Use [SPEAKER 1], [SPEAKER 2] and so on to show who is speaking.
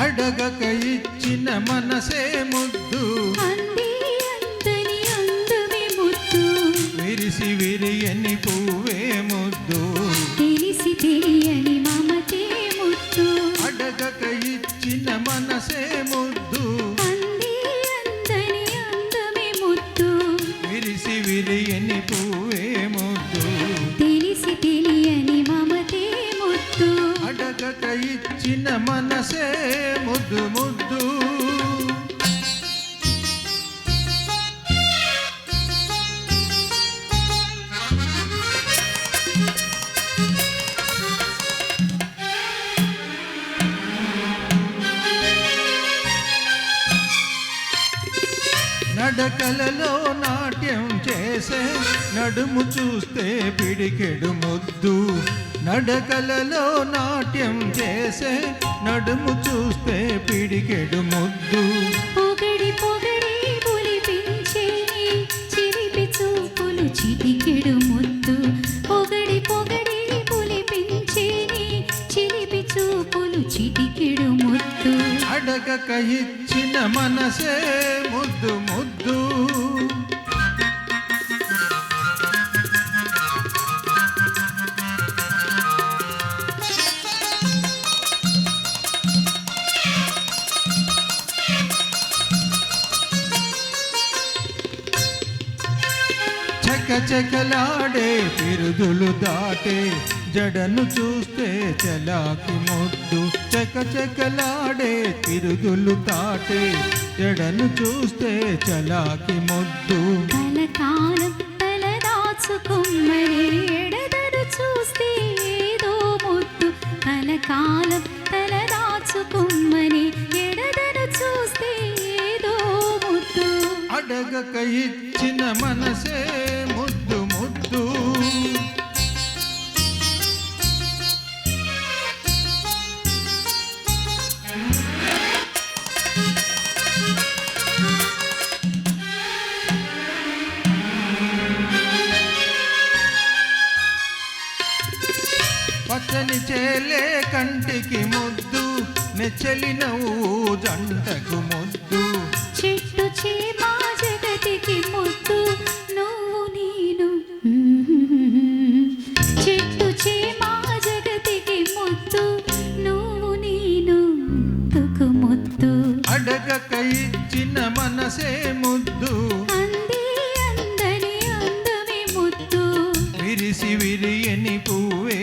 [SPEAKER 1] అడగక ఇచ్చిన మనసే ముద్దు. విరిసి విరియని పువ్వే ముద్దు.
[SPEAKER 2] తెలిసి తెలియని
[SPEAKER 1] ఇచ్చిన మనసే ముద్దు
[SPEAKER 2] ముద్దు.
[SPEAKER 1] నడకలలో నాట్యం చేసే నడుము చూస్తే పిడికెడు ముద్దు. నడకలలో నాట్యం చేసే నడుము చూస్తే పిడికెడు ముద్దు.
[SPEAKER 2] పొగడి పొగడి పులిపించేని చిలిపి చూపులు చిటికెడు ముద్దు. పొగడి పొగడి పులిపించేని చిలిపి చూపులు చిటికెడు ముద్దు.
[SPEAKER 1] అడగక ఇచ్చిన మనసే ముద్దు ముద్దు. చకచకలాడే పిరుదులు దాటే జడను చూస్తే చలాకి ముద్దు చకచకలాడే పిరుదులు దాటే జడను చూస్తే చలాకి ముద్దు
[SPEAKER 2] కలకాలం తలదాచుకుమ్మని ఎడదరు చూస్తే ఏదో ముద్దు కలకాలం తలదాచుకుమ్మని ఎడదరు చూస్తే ఏదో ముద్దు
[SPEAKER 1] అడగక ఇచ్చిన మనసే పచ్చని చేలే కంటికి ముద్దు నెచ్చలి నవ్వు జంటకు ముద్దు.
[SPEAKER 2] చెట్టు చీమా జగతికి ముద్దు నువ్వు నేను. చెట్టు చీమా జగతికి ముద్దు నువ్వు నేను. తుకు ముద్దు.
[SPEAKER 1] అడగక ఇచ్చిన మనసే ముద్దు.
[SPEAKER 2] అంది అందని అందమే ముద్దు.
[SPEAKER 1] విరిసి విరియని పువ్వే